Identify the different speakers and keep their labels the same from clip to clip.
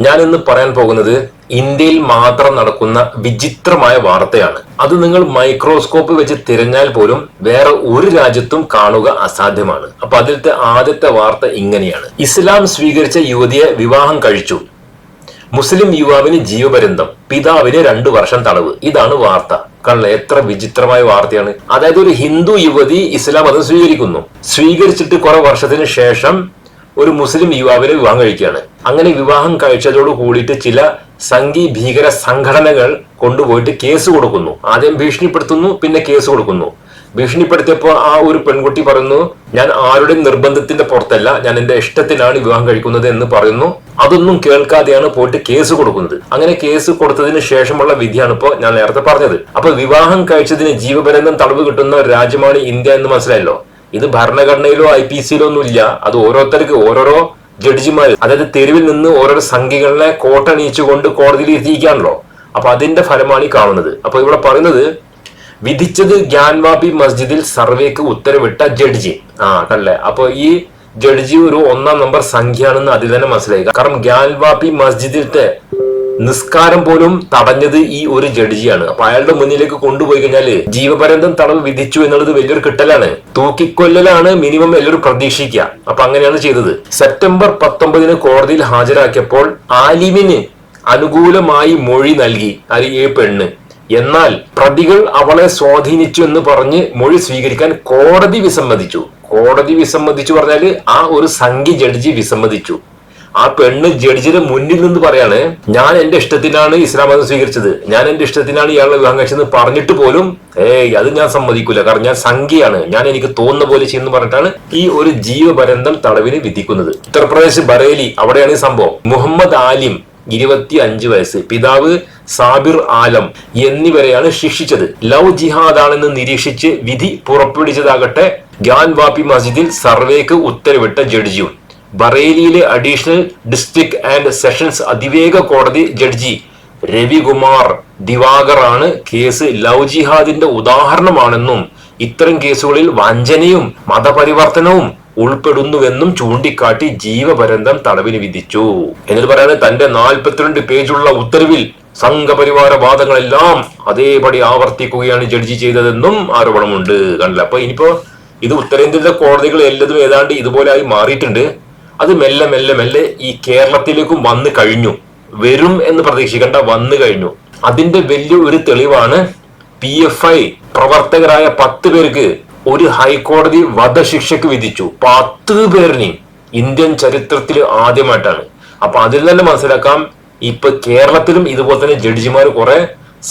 Speaker 1: ഞാൻ ഇന്ന് പറയാൻ പോകുന്നത് ഇന്ത്യയിൽ മാത്രം നടക്കുന്ന വിചിത്രമായ വാർത്തയാണ്. അത് നിങ്ങൾ മൈക്രോസ്കോപ്പ് വെച്ച് തിരഞ്ഞാൽ പോലും വേറെ ഒരു രാജ്യത്തും കാണുക അസാധ്യമാണ്. അപ്പൊ അതിലത്തെ ആദ്യത്തെ വാർത്ത ഇങ്ങനെയാണ്. ഇസ്ലാം സ്വീകരിച്ച യുവതിയെ വിവാഹം കഴിച്ചു. മുസ്ലിം യുവാവിന് ജീവപര്യന്തം പിതാവിന് രണ്ടു വർഷം തടവ്. ഇതാണ് വാർത്ത. കള്ള എത്ര വിചിത്രമായ വാർത്തയാണ്. അതായത് ഒരു ഹിന്ദു യുവതി ഇസ്ലാം മതം സ്വീകരിക്കുന്നു. സ്വീകരിച്ചിട്ട് കുറെ വർഷത്തിന് ശേഷം ഒരു മുസ്ലിം യുവാവിനെ വിവാഹം കഴിക്കുകയാണ്. അങ്ങനെ വിവാഹം കഴിച്ചതോട് കൂടിയിട്ട് ചില സംഘി ഭീകര സംഘടനകൾ കൊണ്ടുപോയിട്ട് കേസ് കൊടുക്കുന്നു. ആദ്യം ഭീഷണിപ്പെടുത്തുന്നു പിന്നെ കേസ് കൊടുക്കുന്നു. ഭീഷണിപ്പെടുത്തിയപ്പോൾ ആ ഒരു പെൺകുട്ടി പറയുന്നു ഞാൻ ആരുടെയും നിർബന്ധത്തിന്റെ പുറത്തല്ല ഞാൻ എന്റെ ഇഷ്ടത്തിനാണ് വിവാഹം കഴിക്കുന്നത് എന്ന് പറയുന്നു. അതൊന്നും കേൾക്കാതെയാണ് പോയിട്ട് കേസ് കൊടുക്കുന്നത്. അങ്ങനെ കേസ് കൊടുത്തതിന് ശേഷമുള്ള വിധിയാണ് ഇപ്പോൾ ഞാൻ നേരത്തെ പറഞ്ഞത്. അപ്പൊ വിവാഹം കഴിച്ചതിന് ജീവപര്യന്തം തടവ് കിട്ടുന്ന രാജ്യമാണ് ഇന്ത്യ എന്ന് മനസ്സിലായല്ലോ? ഇത് ഭരണഘടനയിലോ ഐ പി സിയിലോ ഒന്നും ഇല്ല അത് ഓരോരുത്തർക്ക് ഓരോരോ ജഡ്ജിമാർ അതായത് തെരുവിൽ നിന്ന് ഓരോരോ സംഖ്യകളെ കോട്ടണിയിച്ചുകൊണ്ട് കോടതിയിൽ എത്തിയിരിക്കാണല്ലോ അപ്പൊ അതിന്റെ ഫലമാണ് ഈ കാണുന്നത്. അപ്പൊ ഇവിടെ പറയുന്നത് വിധിച്ചത് ഗ്യാൻവാബി മസ്ജിദിൽ സർവേക്ക് ഉത്തരവിട്ട ജഡ്ജി. ആ കണ്ടല്ലേ? അപ്പൊ ഈ ജഡ്ജി ഒരു ഒന്നാം നമ്പർ സംഖ്യയാണെന്ന് അതിൽ തന്നെ മനസ്സിലായി. കാരണം ഗ്യാൻവാബി മസ്ജിദിലത്തെ നിസ്കാരം പോലും തടഞ്ഞത് ഈ ഒരു ജഡ്ജിയാണ്. അപ്പൊ അയാളുടെ മുന്നിലേക്ക് കൊണ്ടുപോയി കഴിഞ്ഞാൽ ജീവപര്യന്തം തടവ് വിധിച്ചു എന്നുള്ളത് വലിയൊരു കിട്ടലാണ്. തൂക്കിക്കൊല്ലലാണ് മിനിമം എല്ലാവരും പ്രതീക്ഷിക്കുക. അപ്പൊ അങ്ങനെയാണ് ചെയ്തത്. സെപ്റ്റംബർ പത്തൊമ്പതിന് കോടതിയിൽ ഹാജരാക്കിയപ്പോൾ ആലിമിന് അനുകൂലമായി മൊഴി നൽകി. അരി പെണ്ണ്. എന്നാൽ പ്രതികൾ അവളെ സ്വാധീനിച്ചു എന്ന് പറഞ്ഞ് മൊഴി സ്വീകരിക്കാൻ കോടതി വിസമ്മതിച്ചു. കോടതി വിസമ്മതിച്ചു പറഞ്ഞാൽ ആ ഒരു സംഖ്യ ജഡ്ജി വിസമ്മതിച്ചു. ആ പെണ്ണ് ജഡ്ജിയുടെ മുന്നിൽ നിന്ന് പറയാണ് ഞാൻ എന്റെ ഇഷ്ടത്തിനാണ് ഇസ്ലാം മതം സ്വീകരിച്ചത്. ഞാൻ എന്റെ ഇഷ്ടത്തിനാണ് ഇയാളെ വിവാഹം കഴിച്ചത് പറഞ്ഞിട്ട് പോലും ഏയ് അത് ഞാൻ സമ്മതിക്കില്ല കാരണം ഞാൻ സംഖ്യയാണ്. ഞാൻ എനിക്ക് തോന്നുന്ന പോലെ ചെയ്യുന്നു പറഞ്ഞിട്ടാണ് ഈ ഒരു ജീവപര്യന്തം തടവിന് വിധിക്കുന്നത്. ഉത്തർപ്രദേശ് ബറേലി അവിടെയാണ് ഈ സംഭവം. മുഹമ്മദ് ആലിം ഇരുപത്തി അഞ്ച് വയസ്സ്. പിതാവ് സാബിർ ആലം എന്നിവരെയാണ് ശിക്ഷിച്ചത്. ലവ് ജിഹാദാണെന്ന് നിരീക്ഷിച്ച് വിധി പുറപ്പെടുവിച്ചതാകട്ടെ ഗ്യാൻ വാപ്പി മസ്ജിദിൽ സർവേക്ക് ഉത്തരവിട്ട ജഡ്ജിയും. ബറേലിയിലെ അഡീഷണൽ ഡിസ്ട്രിക്ട് ആൻഡ് സെഷൻസ് അതിവേഗ കോടതി ജഡ്ജി രവികുമാർ ദിവാകർ ആണ് കേസ് ലവ് ജിഹാദിന്റെ ഉദാഹരണമാണെന്നും ഇത്തരം കേസുകളിൽ വഞ്ചനയും മതപരിവർത്തനവും ഉൾപ്പെടുന്നുവെന്നും ചൂണ്ടിക്കാട്ടി ജീവപര്യന്തം തടവിന് വിധിച്ചു. എന്നിട്ട് പറയാതെ തന്റെ നാൽപ്പത്തിരണ്ട് പേജുള്ള ഉത്തരവിൽ സംഘപരിവാര വാദങ്ങളെല്ലാം അതേപടി ആവർത്തിക്കുകയാണ് ജഡ്ജി ചെയ്തതെന്നും ആരോപണമുണ്ട്. കണ്ടില്ല? അപ്പൊ ഇനിയിപ്പോ ഇത് ഉത്തരേന്ത്യയിലെ കോടതികൾ എല്ലതും ഏതാണ്ട് ഇതുപോലെ ആയി മാറിയിട്ടുണ്ട്. അത് മെല്ലെ മെല്ലെ മെല്ലെ ഈ കേരളത്തിലേക്കും വന്നു കഴിഞ്ഞു. വരും എന്ന് പ്രതീക്ഷിക്കേണ്ട വന്നു കഴിഞ്ഞു. അതിന്റെ വലിയ ഒരു തെളിവാണ് പി എഫ് ഐ പ്രവർത്തകരായ പത്ത് പേർക്ക് ഒരു ഹൈക്കോടതി വധശിക്ഷയ്ക്ക് വിധിച്ചു. പത്ത് പേരിനെയും ഇന്ത്യൻ ചരിത്രത്തിൽ ആദ്യമായിട്ടാണ്. അപ്പൊ അതിൽ തന്നെ മനസ്സിലാക്കാം ഇപ്പൊ കേരളത്തിലും ഇതുപോലെ തന്നെ ജഡ്ജിമാർ കുറെ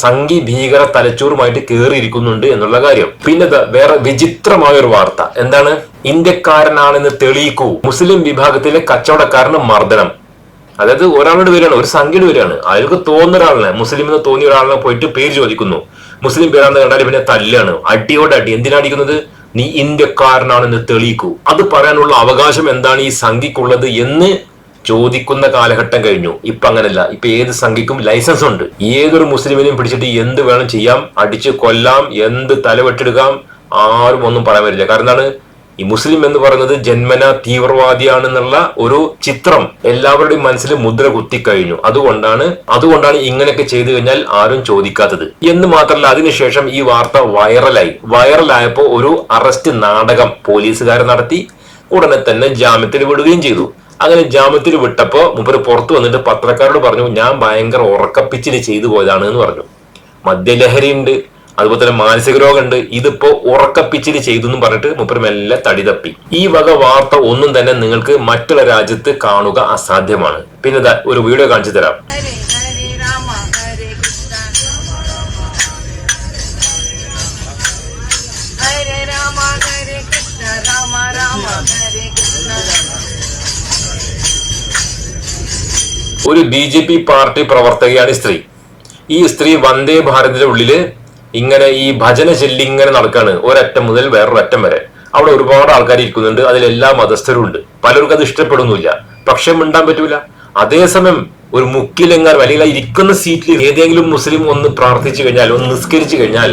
Speaker 1: സംഘി ഭീകര തലച്ചോറുമായിട്ട് കയറിയിരിക്കുന്നുണ്ട് എന്നുള്ള കാര്യം. പിന്നെ വേറെ വിചിത്രമായ ഒരു വാർത്ത. എന്താണ്? ഇന്ത്യക്കാരനാണെന്ന് തെളിയിക്കൂ. മുസ്ലിം വിഭാഗത്തിലെ കച്ചവടക്കാരന് മർദ്ദനം. അതായത് ഒരാളോട് വരികയാണ് ഒരു സംഖ്യയുടെ വരികയാണ്. അയാൾക്ക് തോന്നുന്ന ഒരാളിനെ മുസ്ലിം എന്ന് തോന്നിയ ഒരാളിനെ പോയിട്ട് പേര് ചോദിക്കുന്നു. മുസ്ലിം പേരാണെന്ന് കണ്ടാൽ പിന്നെ തല്ലാണ്. അടിയോടെ അടി. എന്തിനാ അടിക്കുന്നത്? നീ ഇന്ത്യക്കാരനാണെന്ന് തെളിയിക്കൂ. അത് പറയാനുള്ള അവകാശം എന്താണ് ഈ സംഖ്യക്കുള്ളത് എന്ന് ചോദിക്കുന്ന കാലഘട്ടം കഴിഞ്ഞു. ഇപ്പൊ അങ്ങനല്ല. ഇപ്പൊ ഏത് സംഘിക്കും ലൈസൻസ് ഉണ്ട്. ഏതൊരു മുസ്ലിമിനെയും പിടിച്ചിട്ട് എന്ത് വേണം ചെയ്യാം. അടിച്ച് കൊല്ലാം എന്ത് തലവെട്ടെടുക്കാം ആരും ഒന്നും പറയാൻ പറ്റില്ല കാരണം എന്താണ്? ഈ മുസ്ലിം എന്ന് പറയുന്നത് ജന്മന തീവ്രവാദിയാണെന്നുള്ള ഒരു ചിത്രം എല്ലാവരുടെയും മനസ്സിൽ മുദ്ര കുത്തിക്കഴിഞ്ഞു അതുകൊണ്ടാണ് അതുകൊണ്ടാണ് ഇങ്ങനെയൊക്കെ ചെയ്തു കഴിഞ്ഞാൽ ആരും ചോദിക്കാത്തത്. എന്ന് മാത്രമല്ല അതിനുശേഷം ഈ വാർത്ത വൈറലായി. വൈറലായപ്പോ ഒരു അറസ്റ്റ് നാടകം പോലീസുകാർ നടത്തി. ഉടനെ തന്നെ ജാമ്യത്തിൽ വിടുകയും ചെയ്തു. അങ്ങനെ ജാമ്യത്തിൽ വിട്ടപ്പോ മുമ്പ് പുറത്തു വന്നിട്ട് പത്രക്കാരോട് പറഞ്ഞു ഞാൻ ഭയങ്കര ഉറക്കപ്പിച്ചിൽ ചെയ്തു പോയതാണ് എന്ന് പറഞ്ഞു. മദ്യലഹരി ഉണ്ട് അതുപോലെ തന്നെ മാനസിക രോഗമുണ്ട്. ഇതിപ്പോ ഉറക്കപ്പിച്ചിൽ ചെയ്തു എന്ന് പറഞ്ഞിട്ട് മുപ്പര് മെല്ലെ തടി തപ്പി. ഈ വക വാർത്ത ഒന്നും തന്നെ നിങ്ങൾക്ക് മറ്റുള്ള രാജ്യത്ത് കാണുക അസാധ്യമാണ്. പിന്നെ ഒരു വീഡിയോ കാണിച്ചു തരാം. ഒരു ബി ജെ പി പാർട്ടി പ്രവർത്തകയാണ് സ്ത്രീ. ഈ സ്ത്രീ വന്ദേ ഭാരതിന്റെ ഉള്ളിൽ ഇങ്ങനെ ഈ ഭജന ചെല്ലി ഇങ്ങനെ നടക്കാണ്. ഒരറ്റം മുതൽ വേറൊരറ്റം വരെ. അവിടെ ഒരുപാട് ആൾക്കാർ ഇരിക്കുന്നുണ്ട്. അതിലെല്ലാ മതസ്ഥരും ഉണ്ട്. പലർക്കും അത് ഇഷ്ടപ്പെടുന്നില്ല പക്ഷെ മിണ്ടാൻ പറ്റൂല. അതേസമയം ഒരു മുക്കിലെങ്ങാനും അല്ലെങ്കിൽ ഇരിക്കുന്ന സീറ്റിൽ ഏതെങ്കിലും മുസ്ലിം ഒന്ന് പ്രാർത്ഥിച്ചു കഴിഞ്ഞാൽ ഒന്ന് നിസ്കരിച്ചു കഴിഞ്ഞാൽ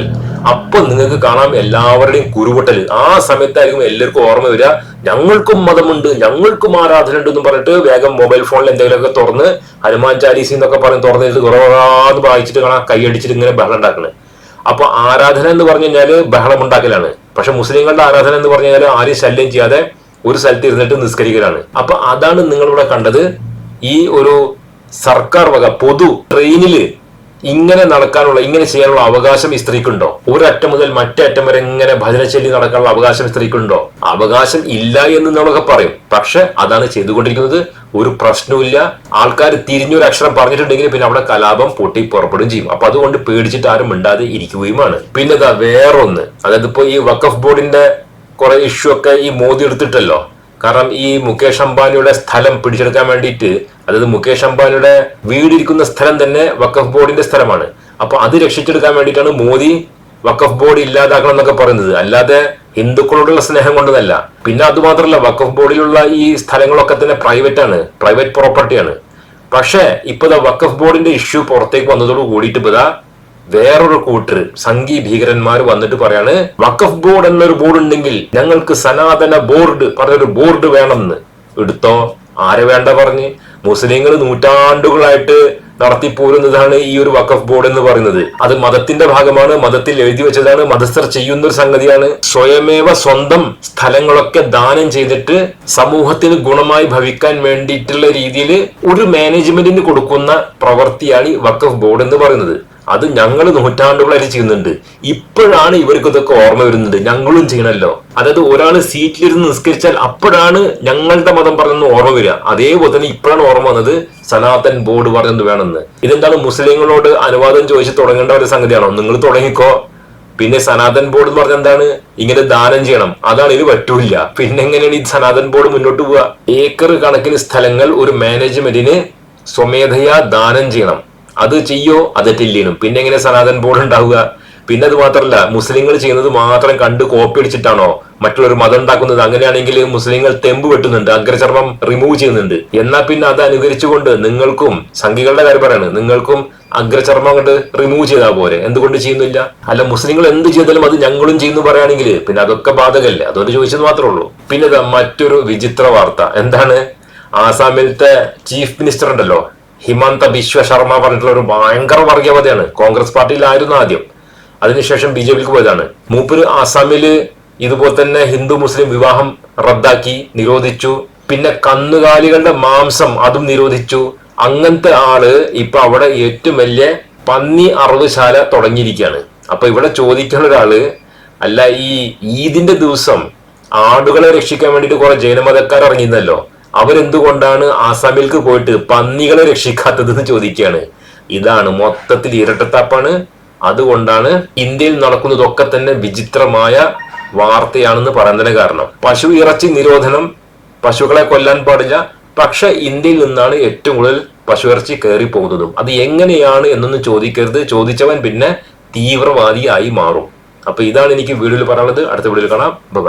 Speaker 1: അപ്പൊ നിങ്ങൾക്ക് കാണാം എല്ലാവരുടെയും കുരുപൊട്ടൽ ആ സമയത്തായിരിക്കും എല്ലാവർക്കും ഓർമ്മ വരിക. ഞങ്ങൾക്കും മതമുണ്ട് ഞങ്ങൾക്കും ആരാധന ഉണ്ട് എന്ന് പറഞ്ഞിട്ട് വേഗം മൊബൈൽ ഫോണിൽ എന്തെങ്കിലുമൊക്കെ തുറന്ന് ഹനുമാൻ ചാലീസി എന്നൊക്കെ പറഞ്ഞ് തുറന്നിട്ട് കുറവാന്ന് വായിച്ചിട്ട് കാണാം കൈയടിച്ചിട്ട് ഇങ്ങനെ ബഹളം ഉണ്ടാക്കുന്നത് അപ്പൊ ആരാധന എന്ന് പറഞ്ഞു കഴിഞ്ഞാൽ ബഹളം ഉണ്ടാക്കലാണ്. പക്ഷെ മുസ്ലിങ്ങളുടെ ആരാധന എന്ന് പറഞ്ഞു കഴിഞ്ഞാൽ ആരും ശല്യം ചെയ്യാതെ ഒരു സ്ഥലത്ത് ഇരുന്നിട്ട് നിസ്കരിക്കലാണ്. അപ്പൊ അതാണ് നിങ്ങളിവിടെ കണ്ടത്. ഈ ഒരു സർക്കാർ വക പൊതു ട്രെയിനിൽ ഇങ്ങനെ നടക്കാനുള്ള ഇങ്ങനെ ചെയ്യാനുള്ള അവകാശം ഈ സ്ത്രീക്കുണ്ടോ? ഒരറ്റം മുതൽ മറ്റേ അറ്റം വരെ ഇങ്ങനെ ഭജന ചൊല്ലി നടക്കാനുള്ള അവകാശം സ്ത്രീക്കുണ്ടോ? അവകാശം ഇല്ല എന്ന് നമ്മളൊക്കെ പറയും. പക്ഷെ അതാണ് ചെയ്തുകൊണ്ടിരിക്കുന്നത്. ഒരു പ്രശ്നവുമില്ല. ആൾക്കാർ തിരിഞ്ഞൊരു അക്ഷരം പറഞ്ഞിട്ടുണ്ടെങ്കിൽ പിന്നെ അവിടെ കലാപം പൊട്ടി പുറപ്പെടുകയും ചെയ്യും. അപ്പൊ അതുകൊണ്ട് പേടിച്ചിട്ട് ആരും മിണ്ടാതെ ഇരിക്കുകയുമാണ്. പിന്നെ ഇതാ വേറൊന്ന്. അതായത് ഇപ്പൊ ഈ വഖഫ് ബോർഡിന്റെ കുറെ ഇഷ്യൂ ഒക്കെ ഈ മോദി എടുത്തിട്ടല്ലോ. കാരണം ഈ മുകേഷ് അംബാനിയുടെ സ്ഥലം പിടിച്ചെടുക്കാൻ വേണ്ടിയിട്ട് അതായത് മുകേഷ് അംബാനിയുടെ വീടിരിക്കുന്ന സ്ഥലം തന്നെ വഖഫ് ബോർഡിന്റെ സ്ഥലമാണ്. അപ്പൊ അത് രക്ഷിച്ചെടുക്കാൻ വേണ്ടിയിട്ടാണ് മോദി വഖഫ് ബോർഡ് ഇല്ലാതാക്കണം എന്നൊക്കെ പറയുന്നത്. അല്ലാതെ ഹിന്ദുക്കളോടുള്ള സ്നേഹം കൊണ്ടതല്ല. പിന്നെ അതുമാത്രമല്ല വഖഫ് ബോർഡിലുള്ള ഈ സ്ഥലങ്ങളൊക്കെ തന്നെ പ്രൈവറ്റ് ആണ്. പ്രൈവറ്റ് പ്രോപ്പർട്ടിയാണ് പക്ഷേ ഇപ്പൊ വഖഫ് ബോർഡിന്റെ ഇഷ്യൂ പുറത്തേക്ക് വന്നതോട് കൂടിയിട്ട് ഇപ്പൊ വേറൊരു കൂട്ടർ സംഘീ ഭീകരന്മാർ വന്നിട്ട് പറയാണ് വഖഫ് ബോർഡ് എന്നൊരു ബോർഡ് ഉണ്ടെങ്കിൽ ഞങ്ങൾക്ക് സനാതന ബോർഡ് പറഞ്ഞൊരു ബോർഡ് വേണമെന്ന്. എടുത്തോ? ആരെ വേണ്ട പറഞ്ഞ്? മുസ്ലിങ്ങൾ നൂറ്റാണ്ടുകളായിട്ട് നടത്തിപ്പോരുന്നതാണ് ഈ ഒരു വഖഫ് ബോർഡ് എന്ന് പറയുന്നത്. അത് മതത്തിന്റെ ഭാഗമാണ് മതത്തിൽ എഴുതി വെച്ചതാണ് മതസ്ഥർ ചെയ്യുന്ന ഒരു സംഗതിയാണ്. സ്വയമേവ സ്വന്തം സ്ഥലങ്ങളൊക്കെ ദാനം ചെയ്തിട്ട് സമൂഹത്തിന് ഗുണമായി ഭവിക്കാൻ വേണ്ടിയിട്ടുള്ള രീതിയിൽ ഒരു മാനേജ്മെന്റിന് കൊടുക്കുന്ന പ്രവൃത്തിയാണ് ഈ വഖഫ് ബോർഡ് എന്ന് പറയുന്നത്. അത് ഞങ്ങൾ നൂറ്റാണ്ടുകളായിട്ട് ചെയ്യുന്നുണ്ട്. ഇപ്പോഴാണ് ഇവർക്ക് ഇതൊക്കെ ഓർമ്മ വരുന്നത്. ഞങ്ങളും ചെയ്യണല്ലോ. അതായത് ഒരാൾ സീറ്റിലിരുന്ന് നിസ്കരിച്ചാൽ അപ്പോഴാണ് ഞങ്ങളുടെ മതം പറഞ്ഞെന്ന് ഓർമ്മ വരിക. അതേപോലെ തന്നെ ഇപ്പോഴാണ് ഓർമ്മ വന്നത് സനാതൻ ബോർഡ് പറഞ്ഞത് വേണമെന്ന്. ഇതെന്താണ് മുസ്ലിങ്ങളോട് അനുവാദം ചോദിച്ച് തുടങ്ങേണ്ട ഒരു സംഗതിയാണോ? നിങ്ങൾ തുടങ്ങിക്കോ. പിന്നെ സനാതൻ ബോർഡ് എന്ന് പറഞ്ഞാൽ എന്താണ്? ഇങ്ങനെ ദാനം ചെയ്യണം. അതാണ് ഇത് പറ്റൂല പിന്നെ എങ്ങനെയാണ് ഈ സനാതൻ ബോർഡ് മുന്നോട്ട് പോവുക? ഏക്കർ കണക്കിന് സ്ഥലങ്ങൾ ഒരു മാനേജ്മെന്റിന് സ്വമേധയാ ദാനം ചെയ്യണം. അത് ചെയ്യോ അത് ടില്ലിനും പിന്നെ എങ്ങനെ സനാതൻ ബോർഡ് ഉണ്ടാവുക? പിന്നെ അത് മാത്രമല്ല മുസ്ലിങ്ങൾ ചെയ്യുന്നത് മാത്രം കണ്ട് കോപ്പി അടിച്ചിട്ടാണോ മറ്റുള്ളൊരു മതം ഉണ്ടാക്കുന്നത്? അങ്ങനെയാണെങ്കിൽ മുസ്ലിങ്ങൾ തെമ്പ് വെട്ടുന്നുണ്ട് അഗ്രചർമ്മം റിമൂവ് ചെയ്യുന്നുണ്ട്. എന്നാൽ പിന്നെ അത് അനുകരിച്ചുകൊണ്ട് നിങ്ങൾക്കും സംഘികളുടെ കാര്യം പറയാണ് നിങ്ങൾക്കും അഗ്രചർമ്മം കൊണ്ട് റിമൂവ് ചെയ്താൽ പോരെ. എന്തുകൊണ്ട് ചെയ്യുന്നില്ല? അല്ല മുസ്ലിങ്ങൾ എന്ത് ചെയ്താലും അത് ഞങ്ങളും ചെയ്യുന്നു പറയുകയാണെങ്കിൽ പിന്നെ അതൊക്കെ ബാധകല്ലേ അതുകൊണ്ട് ചോദിച്ചത് മാത്രമേ ഉള്ളൂ. പിന്നെ മറ്റൊരു വിചിത്ര വാർത്ത. എന്താണ്? ആസാമിലത്തെ ചീഫ് മിനിസ്റ്റർ ഉണ്ടല്ലോ ഹിമന്ത ബിശ്വ ശർമ്മ പറഞ്ഞിട്ടുള്ള ഒരു ഭയങ്കര വർഗീയവാദിയാണ് കോൺഗ്രസ് പാർട്ടിയിലായിരുന്നു ആദ്യം. അതിനുശേഷം ബി ജെ പിക്ക് പോയതാണ്. മൂപ്പര് ആസാമിൽ ഇതുപോലെ തന്നെ ഹിന്ദു മുസ്ലിം വിവാഹം റദ്ദാക്കി നിരോധിച്ചു. പിന്നെ കന്നുകാലികളുടെ മാംസം അതും നിരോധിച്ചു. അങ്ങനത്തെ ആൾ ഇപ്പൊ അവിടെ ഏറ്റവും വലിയ പന്നി അറവുശാല തുടങ്ങിയിരിക്കുകയാണ്. അപ്പൊ ഇവിടെ ചോദിക്കുന്ന ഒരാൾ അല്ല ഈ ഈദിന്റെ ദിവസം ആടുകളെ രക്ഷിക്കാൻ വേണ്ടിയിട്ട് കുറെ ജൈനമതക്കാർ ഇറങ്ങിയിരുന്നല്ലോ. അവരെന്തുകൊണ്ടാണ് ആസാമിലേക്ക് പോയിട്ട് പന്നികളെ രക്ഷിക്കാത്തതെന്ന് ചോദിക്കുകയാണ്. ഇതാണ് മൊത്തത്തിൽ ഇരട്ടത്താപ്പാണ്. അതുകൊണ്ടാണ് ഇന്ത്യയിൽ നടക്കുന്നതൊക്കെ തന്നെ വിചിത്രമായ വാർത്തയാണെന്ന് പറയുന്നതിന് കാരണം. പശു ഇറച്ചി നിരോധനം പശുക്കളെ കൊല്ലാൻ പാടില്ല. പക്ഷെ ഇന്ത്യയിൽ നിന്നാണ് ഏറ്റവും കൂടുതൽ പശു ഇറച്ചി കയറി പോകുന്നതും അത് എങ്ങനെയാണ് എന്നൊന്നും ചോദിക്കരുത്. ചോദിച്ചവൻ പിന്നെ തീവ്രവാദിയായി മാറും. അപ്പൊ ഇതാണ് എനിക്ക് വീഡിയോയിൽ പറയാനുള്ളത്. അടുത്ത വീഡിയോയിൽ കാണാം. ബൈ